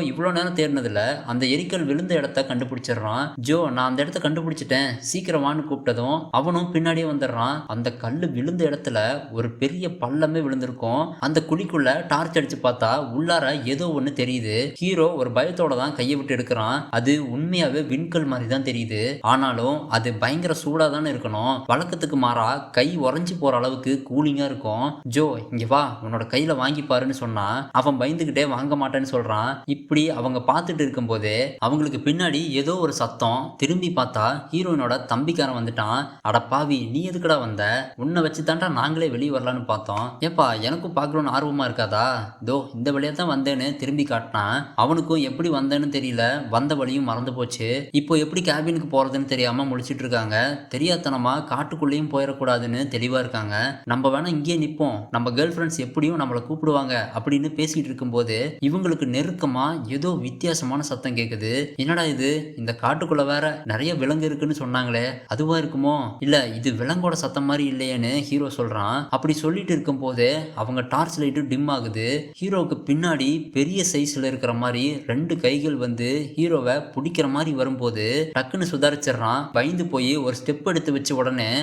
இவ்வளோ நேரம் தேடினதுல அந்த எரிக்கல் விழுந்த இடத்த கண்டுபிடிச்சிடுறான். ஜோ நான் அந்த இடத்த கண்டுபிடிச்சிட்டேன். சீக்கிரம் வான்னு கூப்பிட்டதும் அவனும் பின்னாடியே வந்துடுறான். அந்த கல் விழுந்த இடத்துல ஒரு பெரிய பள்ளமே விழுந்திருக்கும். அந்த குழிக்குள்ள டார்ச் அடிச்சு பார்த்தா உள்ளார ஏதோ ஒன்று தெரியுது. ஹீரோ ஒரு பயத்தோட தான் கையை விட்டு எடுக்கிறான். அது உண்மையாவே விண்கல் மாதிரி தான் தெரியுது. ஆனாலும் அது பயங்கர சூடா தானே இருக்கணும். வழக்கத்துக்கு மாறா கை உறைஞ்சி போற அளவுக்கு கூலிங்கா இருக்கும். ஜோ இங்க வா. உன்னோட கையில வாங்கி பாருன்னு சொன்னா அவன் பயந்துகிட்டே வாங்க மாட்டேன்னு சொல்றான். இப்படி அவங்க பார்த்துட்டு இருக்கும்போது அவங்களுக்கு பின்னாடி ஏதோ ஒரு சத்தம். திரும்பி பார்த்தா ஹீரோயினோட தம்பிக்காரன் வந்துட்டான். அட பாவி நீ எதுக்கடா வந்த? உன்னை வச்சு தாண்டா நாங்களே வெளியே வரலான்னு பார்த்தோம். ஏப்பா எனக்கும் பார்க்கணும்னு ஆர்வமா இருக்காதா? தோ இந்த வழியா தான் வந்தேன்னு திரும்பி காட்டினான். அவனுக்கும் எப்படி வந்தேன்னு தெரியல. வந்த வழியும் மறந்து போச்சு. இப்போ எப்படி கேபினுக்கு போறதுன்னு தெரியாம முடிச்சிட்டு இருக்காங்க. தெரியாதனமா காட்டுக்குள்ளேயும் போயிடக்கூடாதுன்னு தெளிவா இருக்காங்க. நம்ம வேணா இங்கேயே நிப்போம். நம்ம கேர்ள் ஃப்ரெண்ட்ஸ் எப்படியும் நம்மளை கூப்பிடுவாங்க அப்படின்னு பேசிட்டு இருக்கும்போது இவங்களுக்கு நெருக்கமா ஏதோ வித்தியாசமான சத்தம் கேட்குது என்னடா இது? இந்த காட்டுக்குள்ள வேற நிறைய விலங்கு இருக்குன்னு சொன்னாங்களே. அதுவா இருக்குமோ? இல்ல இது விலங்கோட சத்தம் மாதிரி இல்லையேன்னு ஹீரோ சொல்றான். அப்படி சொல்லிட்டு இருக்கும் போதே அவங்க டார்ச் லைட்டு டிம் ஆகுது. ஹீரோவுக்கு பின்னாடி பெரிய சைஸ்ல இருக்கிற மாதிரி ரெண்டு கைகள் வந்து ஹீரோவை பிடிக்கிற மாதிரி வரும்போது டக்குன்னு சுதாரிச்சிடுறான். பயந்து போய் ஒரு ஸ்டெப் எடுத்து வச்ச உடனே